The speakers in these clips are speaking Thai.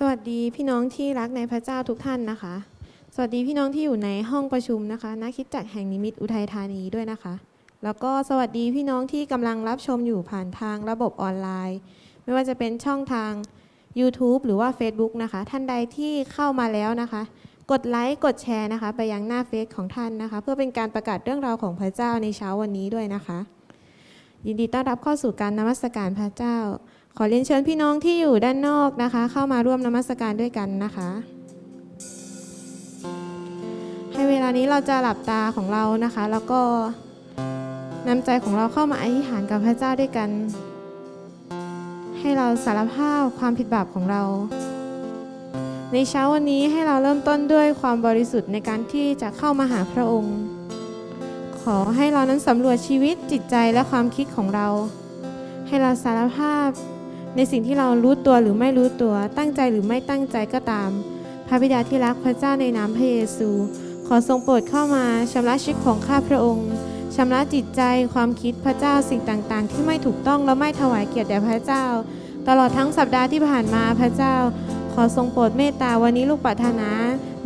สวัสดีพี่น้องที่รักในพระเจ้าทุกท่านนะคะ สวัสดีพี่น้องที่อยู่ในห้องประชุมนะคะนักคิดจักแห่งนิมิตอุทัยธานีด้วยนะคะ แล้วก็สวัสดีพี่น้องที่กำลังรับชมอยู่ผ่านทางระบบออนไลน์ ไม่ว่าจะเป็นช่องทาง YouTube หรือว่า Facebook นะคะ ท่านใดที่เข้ามาแล้วนะคะ กดไลค์กดแชร์นะคะ ไปยังหน้าเฟซของท่านนะคะ เพื่อเป็นการประกาศเรื่องราวของพระเจ้าในเช้าวันนี้ด้วยนะคะ ยินดีต้อนรับเข้าสู่การนมัสการพระเจ้า ขอเรียนเชิญพี่น้องที่อยู่ด้านนอกนะคะ เข้ามาร่วมนมัสการด้วยกันนะคะ ให้เวลานี้เราจะหลับตาของเรานะคะ แล้วก็นำใจของเราเข้ามาอธิษฐานกับพระเจ้าด้วยกัน ให้เราสารภาพความผิดบาปของเรา ในเช้าวันนี้ให้เราเริ่มต้นด้วยความบริสุทธิ์ในการที่จะเข้ามาหาพระองค์ ขอให้เรานั้นสำรวจชีวิตจิตใจและความคิดของเรา ให้เราสารภาพ ในสิ่งที่เรารู้ตัวหรือไม่รู้ตัว ตั้งใจหรือไม่ตั้งใจก็ตาม พระบิดาที่รักพระเจ้าในนามพระเยซู ขอทรงโปรดเข้ามาชำระชีวิตของข้าพระองค์ชำระจิตใจความคิดพระเจ้าสิ่งต่างๆ ที่ไม่ถูกต้องและไม่ถวายเกียรติแด่พระเจ้า ตลอดทั้งสัปดาห์ที่ผ่านมาพระเจ้า ขอทรงโปรดเมตตาวันนี้ลูกปรารถนา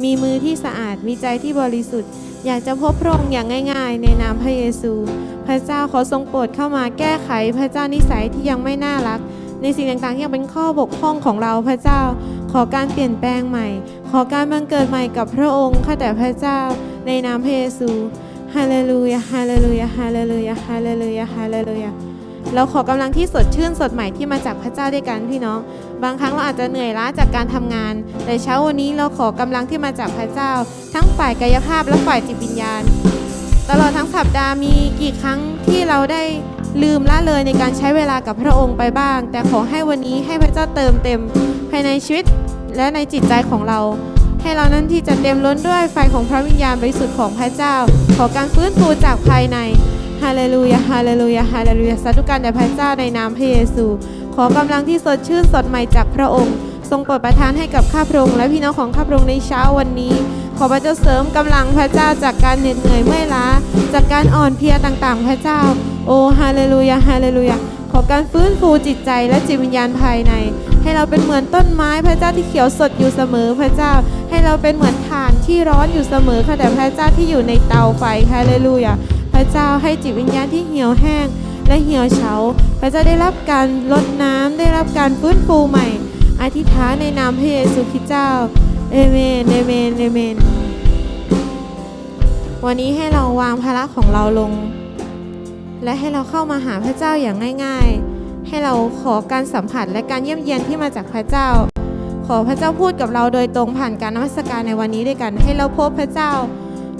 มีมือที่สะอาดมีใจที่บริสุทธิ์ อยากจะพบพระองค์อย่างง่าย ๆ ในนามพระเยซู พระเจ้าขอทรงโปรดเข้ามาแก้ไขพระเจ้านิสัยที่ยังไม่น่ารัก ในสิ่งต่างๆที่ยังเป็นข้อบกพร่องของเราพระเจ้า ขอการเปลี่ยนแปลงใหม่ ขอการบังเกิดใหม่กับพระองค์ข้าแต่พระเจ้า ในนามพระเยซูฮาเลลูยาฮาเลลูยาฮาเลลูยาฮาเลลูยาฮาเลลูยาเราขอกำลังที่สดชื่นสดใหม่ที่มาจากพระเจ้าด้วยกันพี่น้อง บางครั้งเราอาจจะเหนื่อยล้าจากการทำงาน แต่เช้าวันนี้เราขอกำลังที่มาจากพระเจ้า ทั้งฝ่ายกายภาพและฝ่ายจิตวิญญาณ ตลอดทั้งสัปดาห์มีกี่ครั้งที่เราได้ลืมละเลยในการใช้เวลากับพระองค์ไปบ้าง แต่ขอให้วันนี้ให้พระเจ้าเติมเต็มภายในชีวิตและในจิตใจของเรา ให้เรานั้นที่จะเต็มล้นด้วยไฟของพระวิญญาณบริสุทธิ์ของพระเจ้า ขอการฟื้นฟูจากภายในฮาเลลูยาฮาเลลูยาฮาเลลูยาสาธุการแด่พระเจ้าในนามพระเยซู ขอกำลังที่สดชื่นสดใหม่จากพระองค์ ทรงโปรดประทานให้กับข้าพระองค์และพี่น้องของข้าพระองค์ในเช้าวันนี้ ขอพระเจ้าเสริมกำลังพระเจ้าจากการเหน็ดเหนื่อยเมื่อยล้า จากการอ่อนเพลียต่างๆ พระเจ้า โอ้ฮาเลลูยาฮาเลลูยาขอการฟื้นฟูจิตใจและจิตวิญญาณภายใน ให้เราเป็นเหมือนต้นไม้พระเจ้าที่เขียวสดอยู่เสมอพระเจ้า ให้เราเป็นเหมือนถ่านที่ร้อนอยู่เสมอค่ะแต่พระเจ้าที่อยู่ในเตาไฟฮาเลลูยาพระเจ้าให้จิตวิญญาณที่เหี่ยวแห้งและเหี่ยวเฉาพระเจ้าได้รับการลดน้ำได้รับการฟื้นฟูใหม่ อธิษฐานในนามพระเยซูคริสต์เจ้าเอเมนเอเมนเอเมน วันนี้ให้เราวางภาระของเราลง และให้เราเข้ามาหาพระเจ้าอย่างง่าย ๆ ให้เราขอการสัมผัสและการเยี่ยมเยียนที่มาจากพระเจ้า ขอพระเจ้าพูดกับเราโดยตรงผ่านการนมัสการในวันนี้ด้วยกัน ให้เราพบพระเจ้า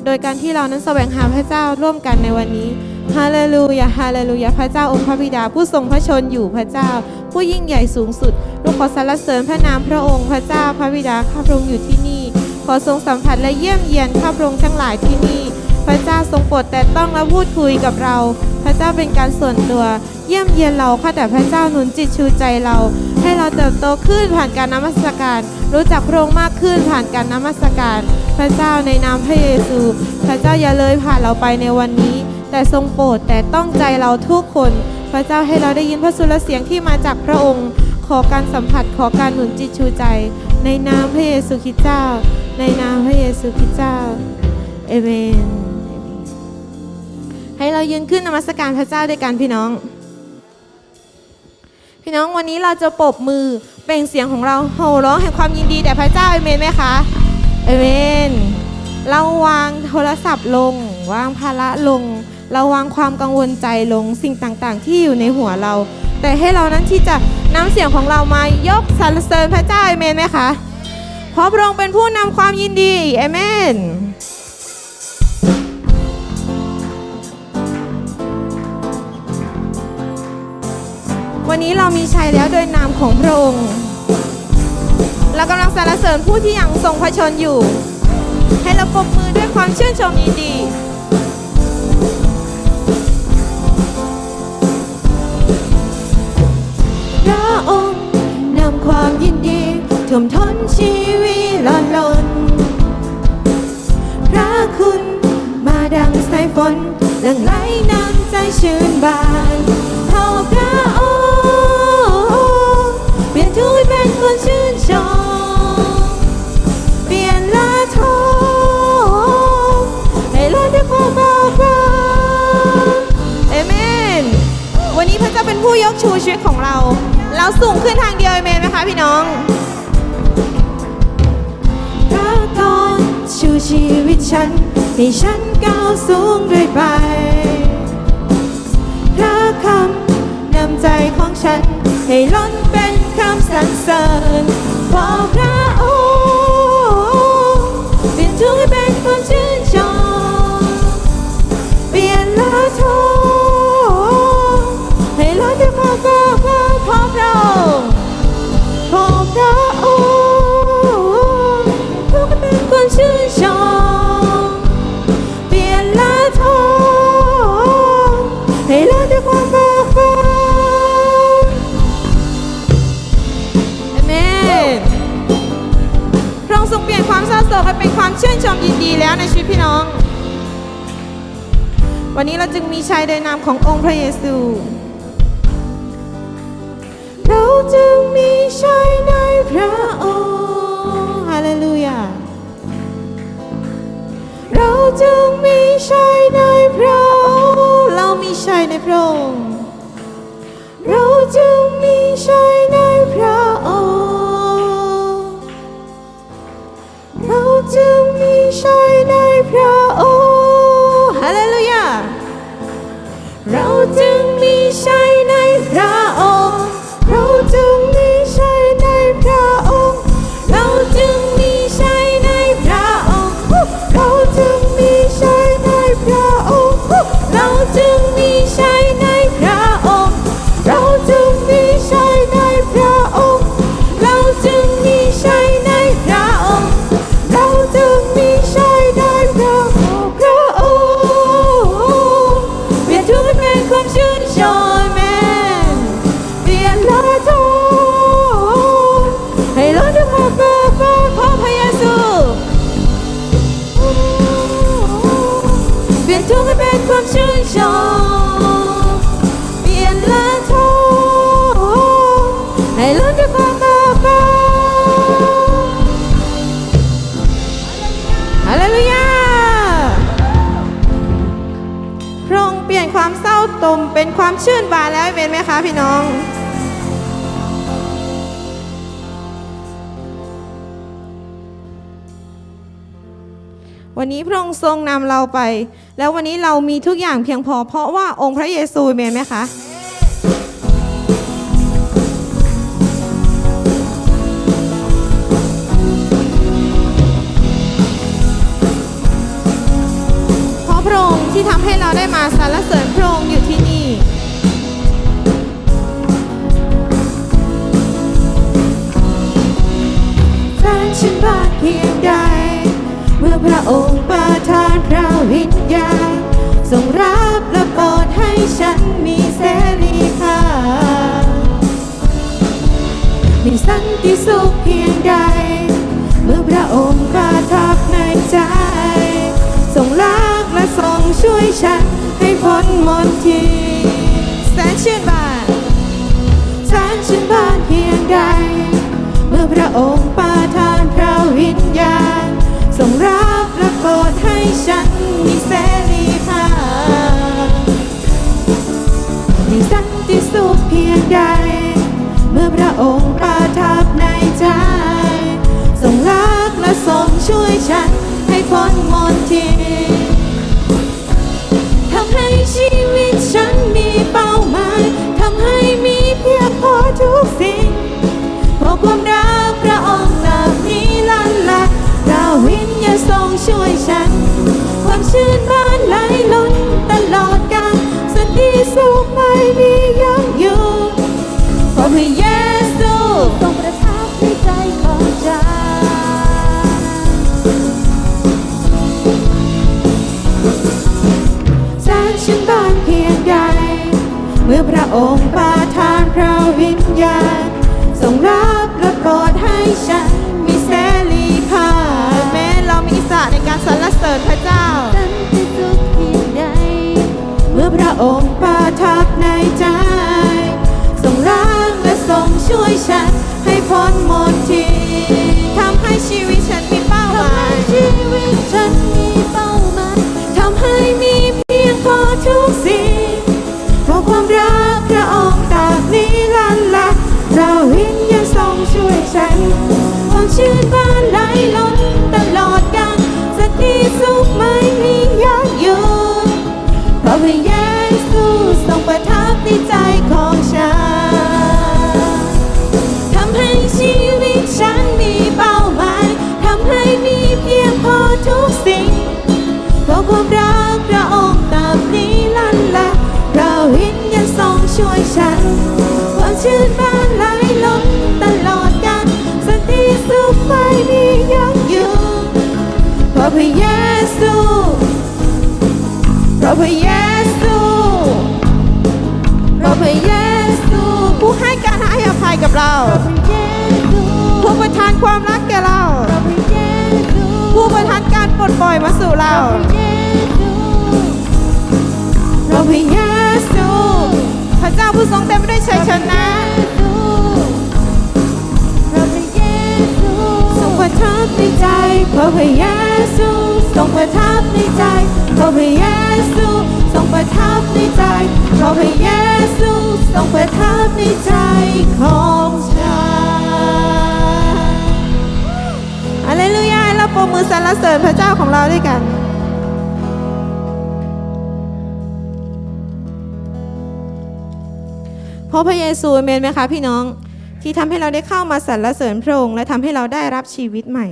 โดยการที่เรานั้นแสวงหาพระเจ้าร่วมกันในวันนี้ฮาเลลูยาฮาเลลูยาพระเจ้าองค์พระบิดาผู้ทรงพระชนอยู่พระเจ้า ผู้ยิ่งใหญ่สูงสุด ลูกขอสรรเสริญพระนามพระองค์พระเจ้าพระบิดาข้าพระองค์อยู่ที่นี่ ขอทรงสัมผัสและเยี่ยมเยียนข้าพระองค์ทั้งหลายที่นี่ พระเจ้าทรงโปรดแต่ต้องและพูดคุยกับเรา พระเจ้าเป็นการส่วนตัว เยี่ยมเยียนเราข้าแต่พระเจ้าหนุนจิตชูใจเรา ให้เราเติบโตขึ้นผ่านการนมัสการ รู้จักพระองค์มากขึ้นผ่านการนมัสการ พระเจ้าในนามพระเยซู พระเจ้าอย่าเลยผ่านเราไปในวันนี้ แต่ทรงโปรดแต่ต้องใจเราทุกคน พระเจ้าให้เราได้ยินพระสุรเสียงที่มาจากพระองค์ ขอการสัมผัสขอการหนุนจิตชูใจ ในนามพระเยซูคริสต์เจ้า ในนามพระเยซูคริสต์เจ้าเอเมนให้เรายืนขึ้นนมัสการพระเจ้าด้วยกันพี่น้อง พี่น้องวันนี้เราจะปรบมือเปล่งเสียงของเราโห่ร้องแห่งความยินดีแด่พระเจ้าเอเมนไหมคะเอเมนเราวางโทรศัพท์ลง วางภาระลง เราวางความกังวลใจลงสิ่งต่างๆ ที่อยู่ในหัวเรา แต่ให้เรานั้นที่จะนำเสียงของเรามายกสรรเสริญพระเจ้าเอเมนไหมคะเพราะพระองค์เป็นผู้นำความยินดีเอเมน วันนี้เรามีชัยแล้วโดยนามของพระองค์เรากำลังสรรเสริญผู้ที่ยังทรงพระชนอยู่ ให้เราปรบมือด้วยความชื่นชมยินดีพระองค์นำความยินดีท่วมท้นชีวิตหลอนลนพระคุณมาดังสายฝนหลั่งไหลน้ำใจชื่นบาน ชูชีวิตของเรา เราสูงขึ้นทางเดียวเอเมนไหมคะพี่น้องพระกรชูชีวิตฉันให้ฉันก้าวสูงเรื่อยไปพระคำนำใจของฉัน ให้ล้นเป็นคำสรรเสริญขอพระอง วันนี้เราจึงมีชัยโดยนามขององค์พระเยซู দিশায় วันนี้พระองค์ทรงนำเราไป แล้ววันนี้เรามีทุกอย่างเพียงพอ เพราะว่าองค์พระเยซูเมนไหมคะเพราะพระองค์ที่ทำให้เราได้มาสรรเสริญ สันติสุขเพียงใด เมื่อพระองค์ประทับในใจ ทรงรักและทรงช่วยฉันให้พ้นมนทินแสนชื่นบานแสนชื่นบ้านเพียงใด เมื่อพระองค์ นหมนทินทำให้ชีวิตฉันมีเป้าหมายทำให้มีเพียงพอทุกสิ่งเพราะความรักพระองค์นับนี้ลันละพระวิญญาณทรงช่วยฉัน ความชื่นบานไหลล้นตลอดกาลสันติสุขไม่มียังอยู่เพราะพระเยซูทรงประ องค์ประทานพระวิญญาณทรงรับและโปรดให้ฉันมีเสรีภาพแม้เรามีอิสระในการสรรเสริญพระเจ้าสันติสุขเพียงใดเมื่อพระองค์ประทับในใจทรงรักและทรงช่วยฉันให้พ้นมนทินทำให้ชีวิตฉันมีเป้าหทำให้ชีวิตฉันมีเป้าหมายทำให้มี ช่วยฉันความชื่นบาไหลล้นตลอดกันสักทีสุขไม่มียากยู่เพราะพระเยซูทรงประทับในใจของ กับเรา ผู้ประทานความรักแก่เรา ผู้ประทานการปลดปล่อยมาสู่เราเราพระเยซูพระเจ้าผู้ทรงเต็มไปด้วยชัยชนะทรงประทับในใจเพราะพระเยซูทรงประทับในใจเพราะพระเยซูทรงประทับในใจเพราะพระเย ซูทรงประทับในใจของฉันอาเลลูยาเราปรบมือสรรเสริญพระเจ้าของเราด้วยกันเพราะพระเยซูเมนไหมคะพี่น้องที่ทำให้เราได้เข้ามาสรรเสริญพระองค์และทำให้เราได้รับชีวิตใหม่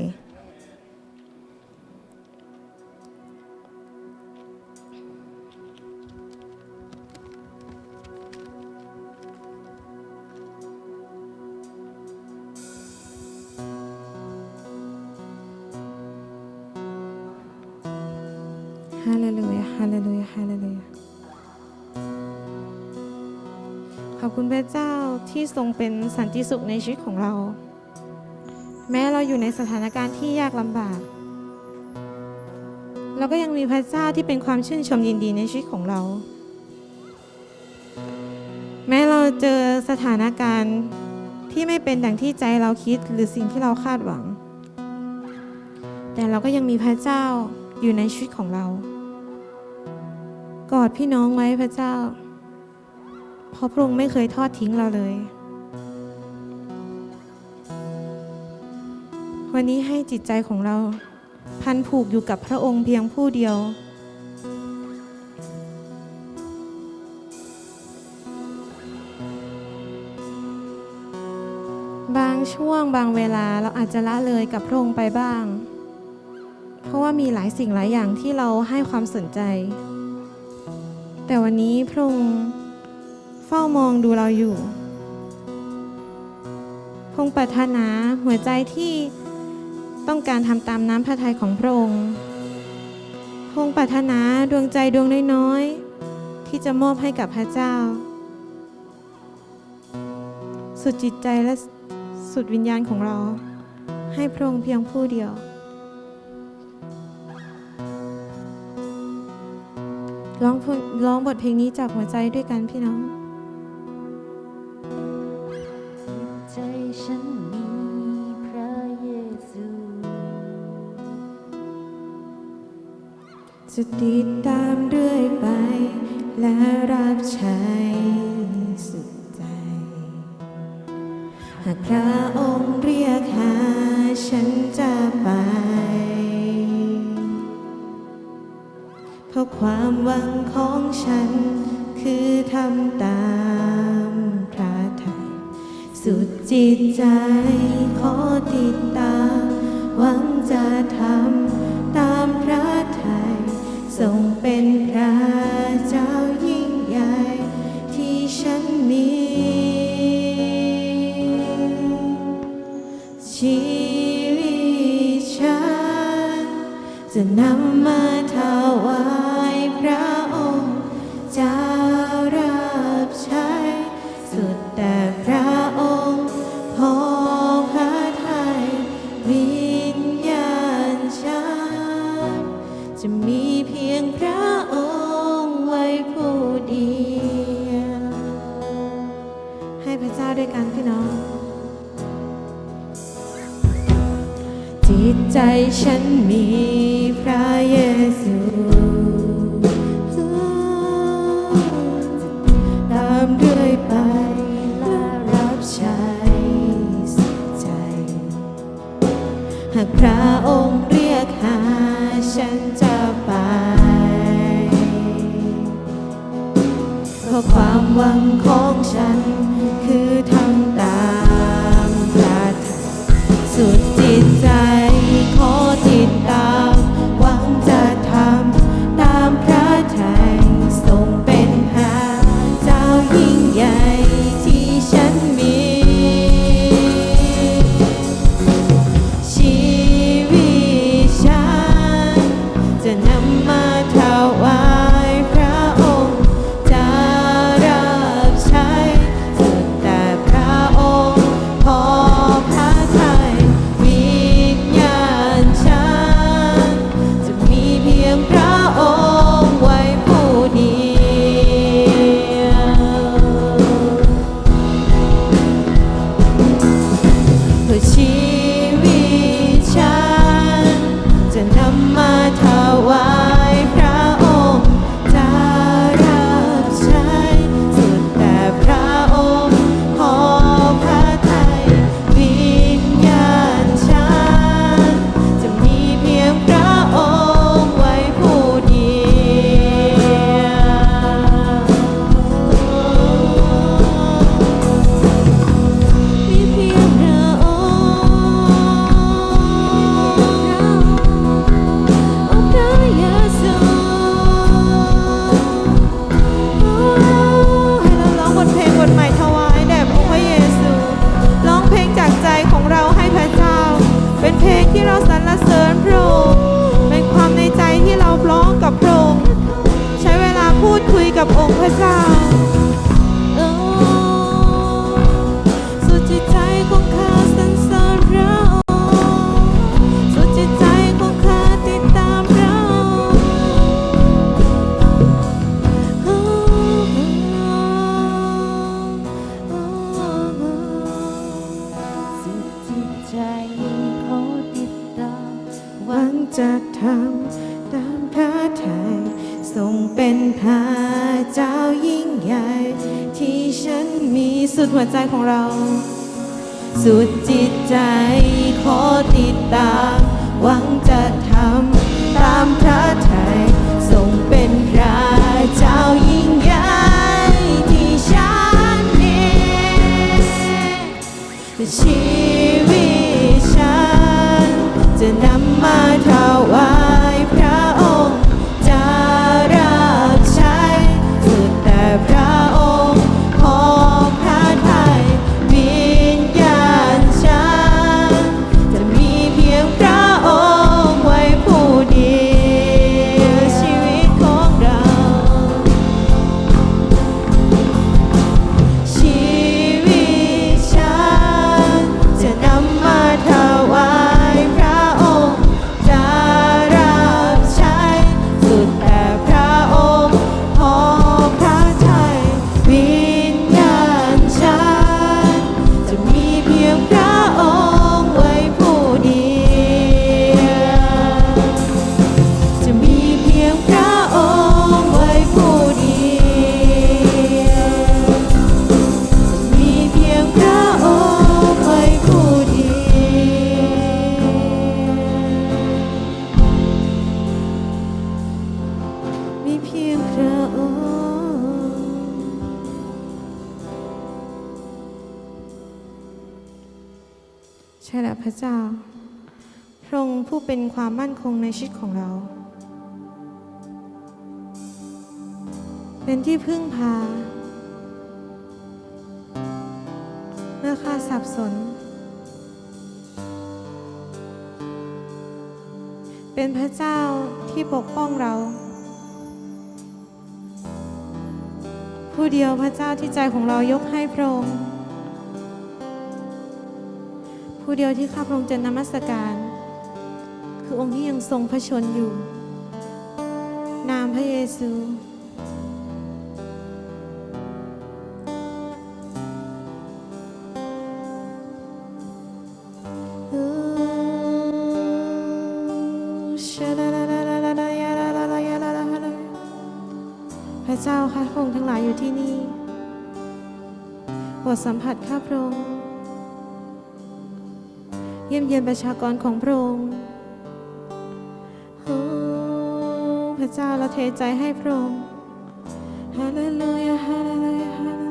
ฮาเลลูยาฮาเลลูยาฮาเลลูยาขอบคุณพระเจ้าที่ทรงเป็นสันติสุขในชีวิตของเรา แม้เราอยู่ในสถานการณ์ที่ยากลำบาก เราก็ยังมีพระเจ้าที่เป็นความชื่นชมยินดีในชีวิตของเรา แม้เราเจอสถานการณ์ที่ไม่เป็นดังที่ใจเราคิดหรือสิ่งที่เราคาดหวัง แต่เราก็ยังมีพระเจ้า อยู่ในชีวิตของเรา กอดพี่น้องไว้พระเจ้า เพราะพระองค์ไม่เคยทอดทิ้งเราเลย วันนี้ให้จิตใจของเรา พันผูกอยู่กับพระองค์เพียงผู้เดียวบางช่วงบางเวลาเราอาจจะละเลยกับพระองค์ไปบ้าง เพราะว่ามีหลายสิ่งหลายอย่างที่เราให้ความสนใจ แต่วันนี้พระองค์เฝ้ามองดูเราอยู่พระองค์ปรารถนาหัวใจที่ต้องการทำตามน้ำพระทัยของพระองค์พระองค์ปรารถนาดวงใจดวงน้อยๆที่จะมอบให้กับพระเจ้า สุดจิตใจและสุดวิญญาณของเรา ให้พระองค์เพียงผู้เดียว ร้องร้องบทเพลงนี้จากหัวใจด้วยกันพี่น้อง ใจฉันมีพระเยซูจะติดตามเรื่อยไป และรับใช้สุดใจ หากพระองค์เรียกหาฉันจะไป ความหวังของฉัน คือทำตามพระทัยสุดจิตใจขอติดตาม หวังจะทำตามพระทัยทรงเป็นพระเจ้ายิ่งใหญ่ ที่ฉันมีชีวิตฉันจะนำมาากพระองค์เรียกหาฉันจะไป เพราะความหวังของฉันคือทำตามปรารถนาสุดจิตใจขอติดต ฉันมีสุดหัวใจของเรา สุดจิตใจขอติดตามหวังจะทำตามพระทัยทรงเป็นพระเจ้ายิ่งใหญ่ที่ฉันมีชีวิตฉันจะนำมาถวาย เป็นความมั่นคงในชีวิตของเรา เป็นที่พึ่งพา เมื่อข้าสับสน เป็นพระเจ้าที่ปกป้องเรา ผู้เดียวพระเจ้าที่ใจของเรายกให้พระองค์ผู้เดียวที่ข้าพระองค์จะนมัสการ คือองค์ที่ยังทรงพระชนอยู่ นามพระเยซูพระเจ้าข้าพระองค์ทั้งหลายอยู่ที่นี่โปรดสัมผัสข้าพระองค์เยี่ยมเยียนประชากรของพระองค์ พระเจ้าเราเทใจให้พระองค์ฮาเลลูยาฮาเลลูยาฮาเล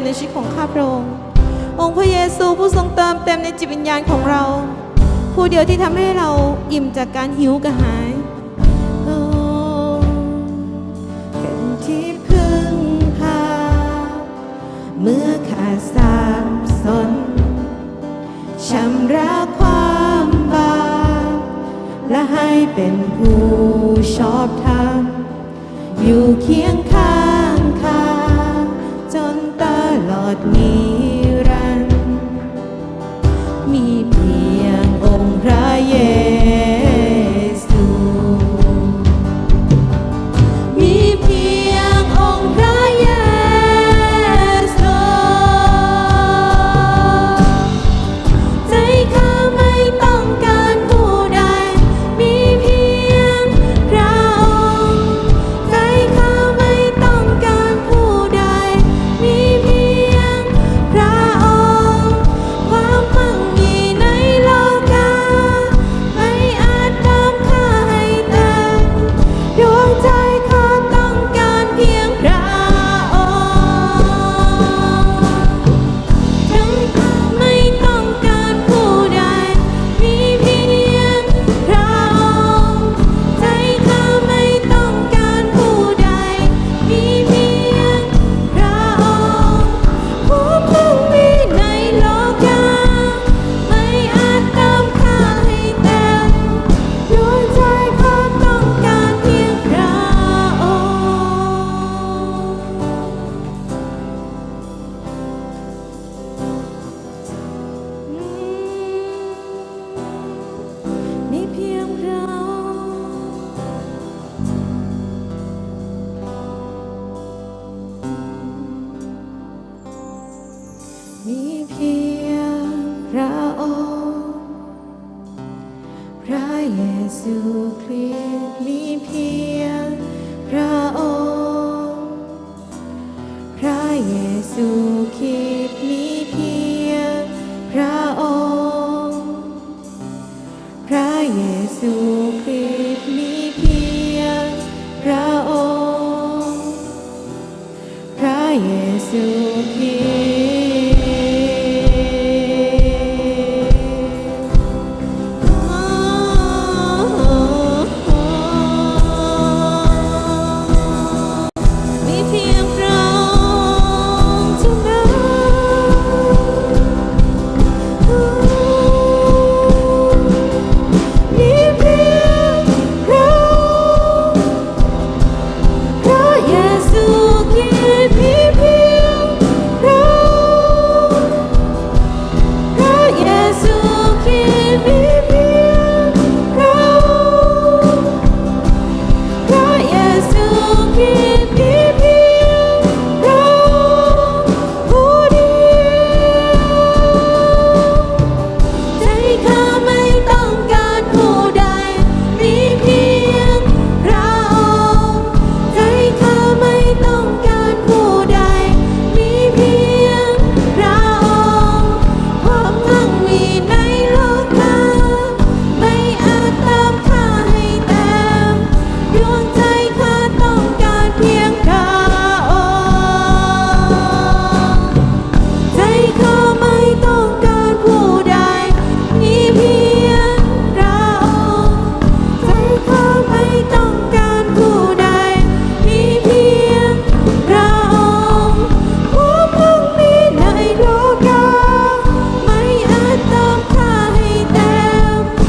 มในชีวิตของข้าพระองค์ องค์พระเยซูผู้ทรงเติมเต็มในจิตวิญญาณของเรา ผู้เดียวที่ทำให้เราอิ่มจากการหิวกระหายเป็นที่พึ่งพา เมื่อขาดสามสนชำระความบาปและให้เป็นผู้ชอบธรรมอยู่เคียงข้าง taught me. I Jesus.